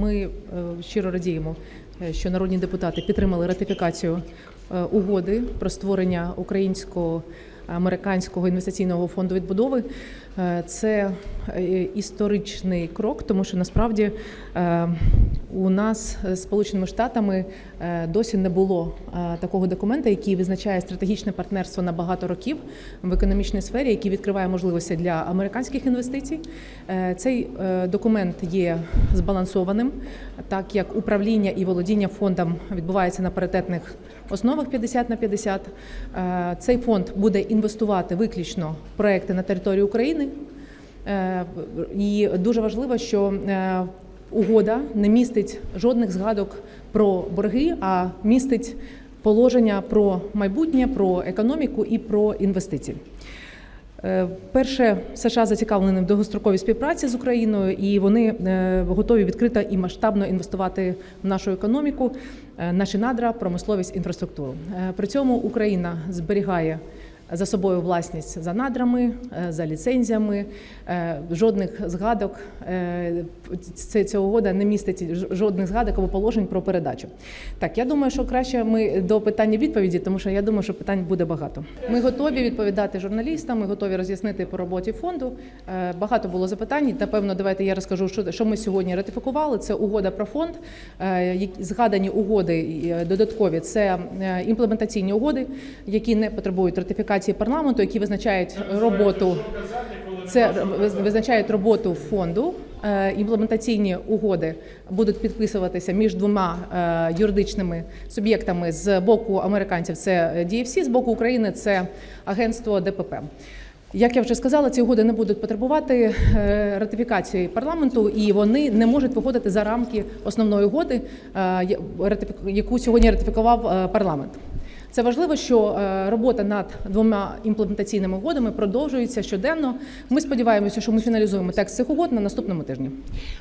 Ми е, щиро радіємо, е, що народні депутати підтримали ратифікацію е, угоди про створення українського американського інвестиційного фонду відбудови. Е, Це е, історичний крок, тому що насправді е, у нас з Сполученими Штатами досі не було такого документа, який визначає стратегічне партнерство на багато років в економічній сфері, який відкриває можливості для американських інвестицій. Цей документ є збалансованим, так як управління і володіння фондом відбувається на паритетних основах 50 на 50. Е, Цей фонд буде інвестувати виключно в проекти на території України. Е, І дуже важливо, що е, угода не містить жодних згадок про борги, а містить положення про майбутнє, про економіку і про інвестиції. Е, Перше, США зацікавлені в довгостроковій співпраці з Україною, і вони готові відкрито і масштабно інвестувати в нашу економіку, наші надра, промисловість, інфраструктуру. При цьому Україна зберігає за собою власність за надрами, е, за ліцензіями. Е, Жодних згадок е, ця угода не містить жодних згадок або положень про передачу. Так, я думаю, що краще ми до питання відповіді, тому що я думаю, що питань буде багато. Ми готові відповідати журналістам, ми готові роз'яснити по роботі фонду. Багато було запитань. Напевно, давайте я розкажу, що, ми сьогодні ратифікували. Це угода про фонд. Згадані угоди додаткові це імплементаційні угоди, які не потребують ратифікації парламенту, які визначають роботу. Це визначають роботу фонду. Е, Імплементаційні угоди будуть підписуватися між двома е, юридичними суб'єктами з боку американців. Це DFC, з боку України це агентство ДПП. Як я вже сказала, ці угоди не будуть потребувати е, ратифікації парламенту, і вони не можуть виходити за рамки основної угоди, яку сьогодні ратифікував парламент. Це важливо, що е, робота над двома імплементаційними угодами продовжується щоденно. Ми сподіваємося, що ми фіналізуємо текст цих угод на наступному тижні.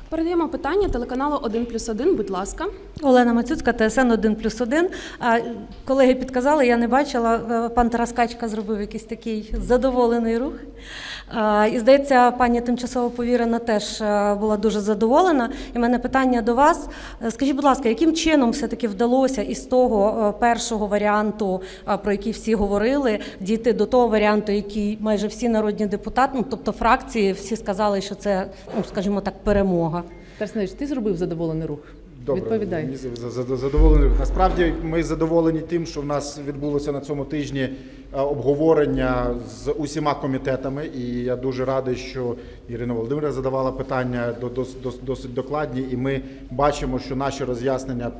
Передаємо питання телеканалу один плюс один. будь ласка. Олена Мацюцька, ТСН один плюс один. А, Колеги підказали, я не бачила. е, Пан Тараскачка зробив якийсь такий задоволений рух. І здається, пані тимчасово повірена теж е, була дуже задоволена. І в мене питання до вас. Е, Скажіть, будь ласка, яким чином все-таки вдалося із того е, першого варіанту, про який всі говорили, дійти до того варіанту, який майже всі народні депутати, ну тобто фракції, всі сказали, що це, ну скажімо так, перемога. Тарснович, ти зробив задоволений рух. Відповідай. За- за- задоволений. Насправді ми задоволені тим, що в нас відбулося на цьому тижні обговорення з усіма комітетами. І я дуже радий, що Ірина Володимирівна задавала питання до- дос- дос- досить докладні, і ми бачимо, що наші роз'яснення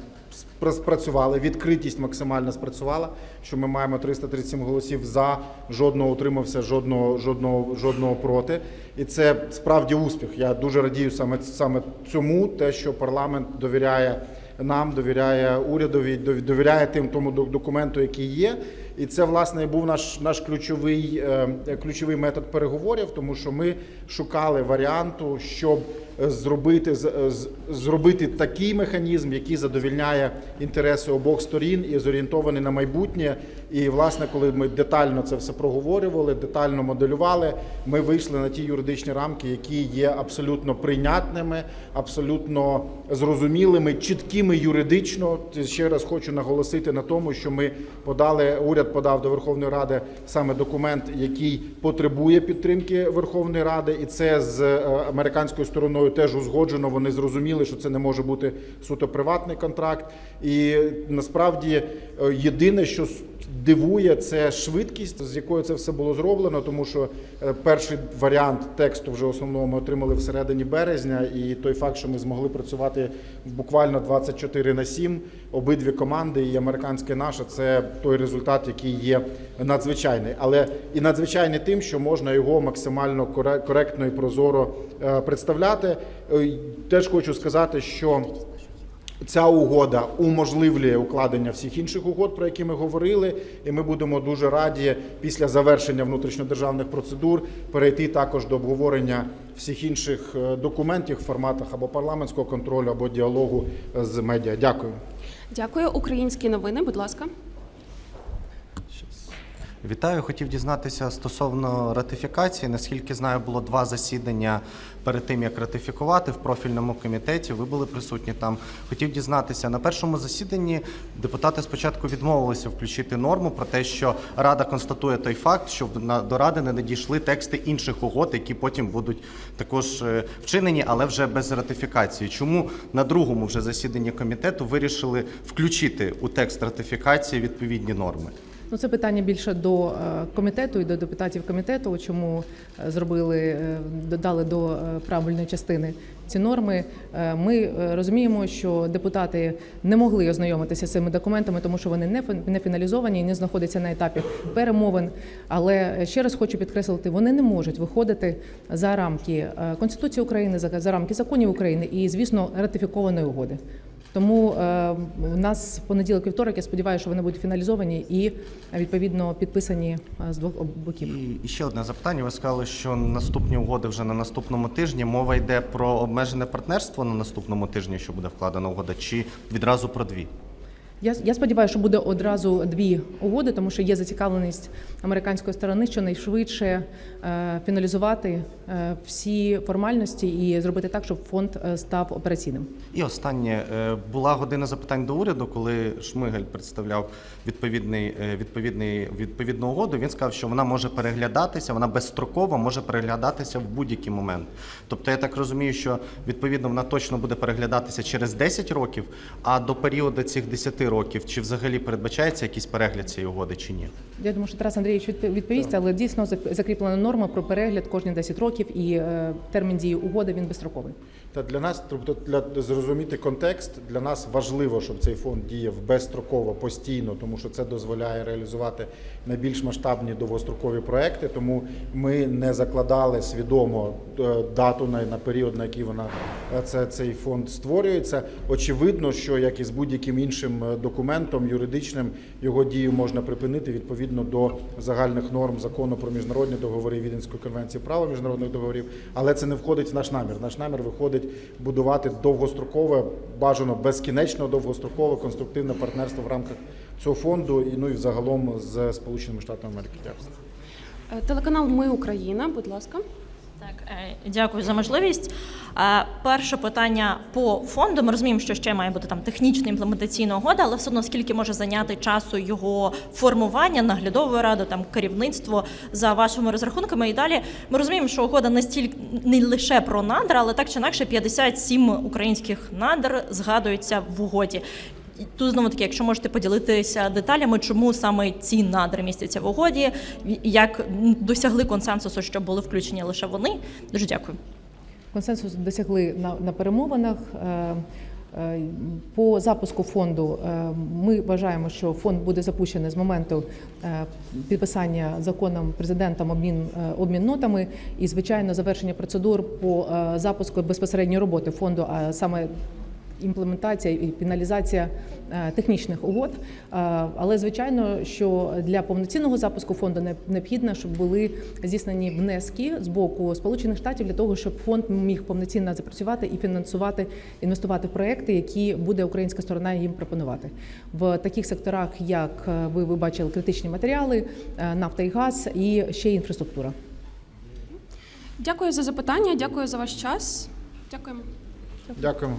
спра- спрацювали, відкритість максимально спрацювала. Що ми маємо 337 голосів за, жодного утримався, жодного, жодного, жодного проти. І це справді успіх. Я дуже радію саме саме цьому, те, що парламент довіряє нам, довіряє урядові, дов- довіряє тим тому до- документу, який є. І це власне був наш наш ключовий е, ключовий метод переговорів, тому що ми шукали варіанту, щоб зробити е, зробити такий механізм, який задовільняє інтереси обох сторін і зорієнтований на майбутнє. І власне, коли ми детально це все проговорювали, детально моделювали, ми вийшли на ті юридичні рамки, які є абсолютно прийнятними, абсолютно зрозумілими, чіткими юридично. Ще раз хочу наголосити на тому, що ми подали, уряд подав до Верховної Ради саме документ, який потребує підтримки Верховної Ради, і це з е, американською стороною теж узгоджено. Вони зрозуміли, що це не може бути суто приватний контракт. І насправді е, єдине, що дивує, це швидкість, з якою це все було зроблено, тому що е, перший варіант тексту вже основного ми отримали в середині березня, і той факт, що ми змогли працювати буквально 24 на 7, обидві команди, і американська і наша, це той результат, який є надзвичайний. Але і надзвичайний тим, що можна його максимально коре- коректно і прозоро е, представляти. Е, Теж хочу сказати, що Ця угода уможливлює укладення всіх інших угод, про які ми говорили, і ми будемо дуже раді після завершення внутрішньодержавних процедур перейти також до обговорення всіх інших е, документів в форматах або парламентського контролю, або діалогу з медіа. Дякую. Дякую. Українські новини, будь ласка. Вітаю, хотів дізнатися стосовно ратифікації. Наскільки знаю, було два засідання перед тим, як ратифікувати в профільному комітеті. Ви були присутні там. Хотів дізнатися на першому засіданні. Депутати спочатку відмовилися включити норму про те, що Рада констатує той факт, що до Ради не надійшли тексти інших угод, які потім будуть також е, вчинені, але вже без ратифікації. Чому на другому вже засіданні комітету вирішили включити у текст ратифікації відповідні норми? Ну, це питання більше до е, комітету і до депутатів комітету, чому е, зробили, е, додали до правильної частини ці норми. Ми розуміємо, що депутати не могли ознайомитися з цими документами, тому що вони не фін- не фіналізовані і не знаходяться на етапі перемовин. Але ще раз хочу підкреслити, вони не можуть виходити за рамки Конституції України, за рамки законів України і, звісно, ратифікованої угоди. Тому е, у нас в понеділок вівторок, я сподіваюся, що вони будуть фіналізовані і відповідно підписані е, з двох боків. І, і ще одне запитання. Ви сказали, що наступні угоди вже на наступному тижні. Мова йде про обмежене партнерство на наступному тижні, що буде вкладена угода, чи відразу про дві? Я, я сподіваюся, що буде одразу дві угоди, тому що є зацікавленість американської сторони щонайшвидше е, фіналізувати е, всі формальності і зробити так, щоб фонд е, став операційним. І останнє була година запитань до уряду, коли Шмигаль представляв відповідний відповідний відповідну угоду. Він сказав, що вона може переглядатися, вона безстрокова може переглядатися в будь-який момент. Тобто, я так розумію, що відповідно вона точно буде переглядатися через 10 років. А до періоду цих 10 років чи взагалі передбачається якийсь перегляд цієї угоди чи ні? Я думаю, що Тарас Андрійович відповість, але дійсно закріплена норма про перегляд кожні 10 років, і е, термін дії угоди він безстроковий. Та для нас, тобто для зрозуміти контекст, для нас важливо, щоб цей фонд діяв безстроково, постійно, тому що це дозволяє реалізувати найбільш масштабні довгострокові проекти. Тому ми не закладали свідомо е, дату на, на період, на який вона е, це цей фонд створюється. Очевидно, що як і з будь-яким іншим е, документом юридичним його дію можна припинити відповідно до загальних норм закону про міжнародні договори Віденської конвенції права міжнародних договорів, але це не входить в наш намір. Наш намір виходить будувати довгострокове, бажано безкінечно довгострокове конструктивне партнерство в рамках цього фонду і ну і взагалом з Сполученими Штатами Америки. Дякую. Е, Телеканал Ми Україна, будь ласка. Е, дякую за можливість. Е, Перше питання по фонду. Ми розуміємо, що ще має бути там технічна імплементаційна угода, але все одно скільки може зайняти часу його формування, наглядової ради, там керівництво за вашими розрахунками. І далі ми розуміємо, що угода не стільки не лише про надра, але так чи інакше 57 українських надр згадується в угоді. Тут знову таки, якщо можете поділитися деталями, чому саме ці надри містяться в угоді, як досягли консенсусу, що були включені лише вони. Дуже дякую. Консенсус досягли на, на перемовинах. Е, е, По запуску фонду е, ми вважаємо, що фонд буде запущений з моменту підписання законом президентом обмін обмін нотами і звичайно завершення процедур по запуску безпосередньої роботи фонду, а саме імплементація і фіналізація е, технічних угод. Е, Але звичайно, що для повноцінного запуску фонду необхідно, щоб були здійснені внески з боку Сполучених Штатів для того, щоб фонд міг повноцінно запрацювати і фінансувати, інвестувати в проекти, які буде українська сторона їм пропонувати в таких секторах, як е, ви, ви бачили, критичні матеріали, нафта і газ, і ще інфраструктура. Дякую за запитання, дякую за ваш час. Дякуємо. Дякуємо.